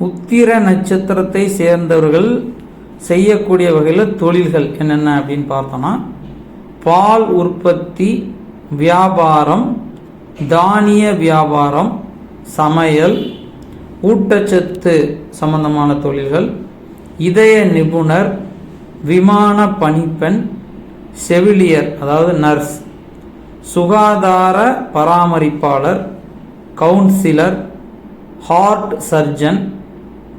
உத்திர நட்சத்திரத்தை சேர்ந்தவர்கள் செய்யக்கூடிய வகையில் தொழில்கள் என்னென்ன அப்படின்னு பார்த்தோன்னா பால் உற்பத்தி வியாபாரம் தானிய வியாபாரம் சமையல் ஊட்டச்சத்து சம்பந்தமான தொழில்கள் இதய நிபுணர் விமான பணிப்பெண் செவிலியர் அதாவது நர்ஸ் சுகாதார பராமரிப்பாளர் கவுன்சிலர் ஹார்ட் சர்ஜன்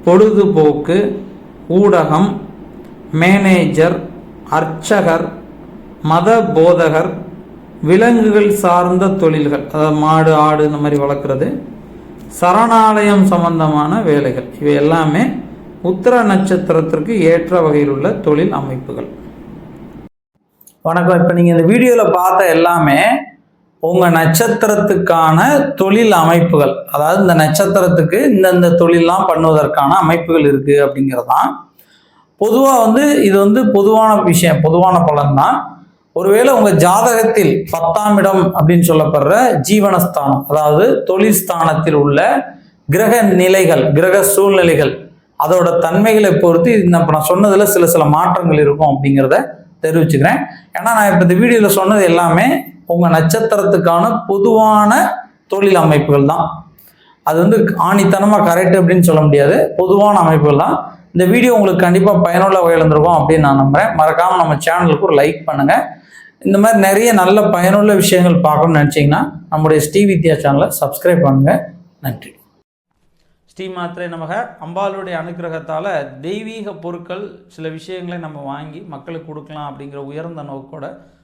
பொழுதுபோக்கு ஊடகம் மேனேஜர் அர்ச்சகர் மத போதகர் விலங்குகள் சார்ந்த தொழில்கள் அதாவது மாடு ஆடு இந்த மாதிரி வளர்க்குறது சரணாலயம் சம்பந்தமான வேலைகள். இவை எல்லாமே உத்தர நட்சத்திரத்திற்கு ஏற்ற வகையில் உள்ள தொழில் அமைப்புகள். வணக்கம். இப்போ நீங்கள் இந்த வீடியோவில் பார்த்த எல்லாமே உங்கள் நட்சத்திரத்துக்கான தொழில் அமைப்புகள் அதாவது இந்த நட்சத்திரத்துக்கு இந்தந்த தொழிலெலாம் பண்ணுவதற்கான அமைப்புகள் இருக்குது அப்படிங்கிறது தான் பொதுவாக வந்து இது வந்து பொதுவான விஷயம் பொதுவான பலன் தான் ஒருவேளை உங்கள் ஜாதகத்தில் பத்தாம் இடம் அப்படின்னு சொல்லப்படுற ஜீவனஸ்தானம் அதாவது தொழில் ஸ்தானத்தில் உள்ள கிரக நிலைகள் கிரக சூழ்நிலைகள் அதோட தன்மைகளை பொறுத்து இந்த இப்போ நான் சொன்னதில் சில சில மாற்றங்கள் இருக்கும் அப்படிங்கிறத தெரிவிச்சுக்கிறேன். ஏன்னா நான் இப்போ இந்த வீடியோவில் சொன்னது எல்லாமே உங்கள் நட்சத்திரத்துக்கான பொதுவான தொழில் அமைப்புகள் தான். அது வந்து ஆணித்தனமாக கரெக்ட் அப்படின்னு சொல்ல முடியாது. பொதுவான அமைப்புகள் தான். இந்த வீடியோ உங்களுக்கு கண்டிப்பாக பயனுள்ள வகையில் இருந்திருக்கும் அப்படின்னு நான் நம்புகிறேன் மறக்காமல் நம்ம சேனலுக்கு ஒரு லைக் பண்ணுங்கள் இந்த மாதிரி நிறைய நல்ல பயனுள்ள விஷயங்கள் பார்க்கணும்னு நினச்சிங்கன்னா நம்முடைய ஸ்ரீ வித்யா சேனலை சப்ஸ்கிரைப் பண்ணுங்கள் நன்றி. ஸ்ரீ மாத்திரை நமக. அம்பாளுடைய அனுக்கிரகத்தால் தெய்வீக பொருட்கள் சில விஷயங்களை நம்ம வாங்கி மக்களுக்கு கொடுக்கலாம் அப்படிங்கிற உயர்ந்த நோக்கோட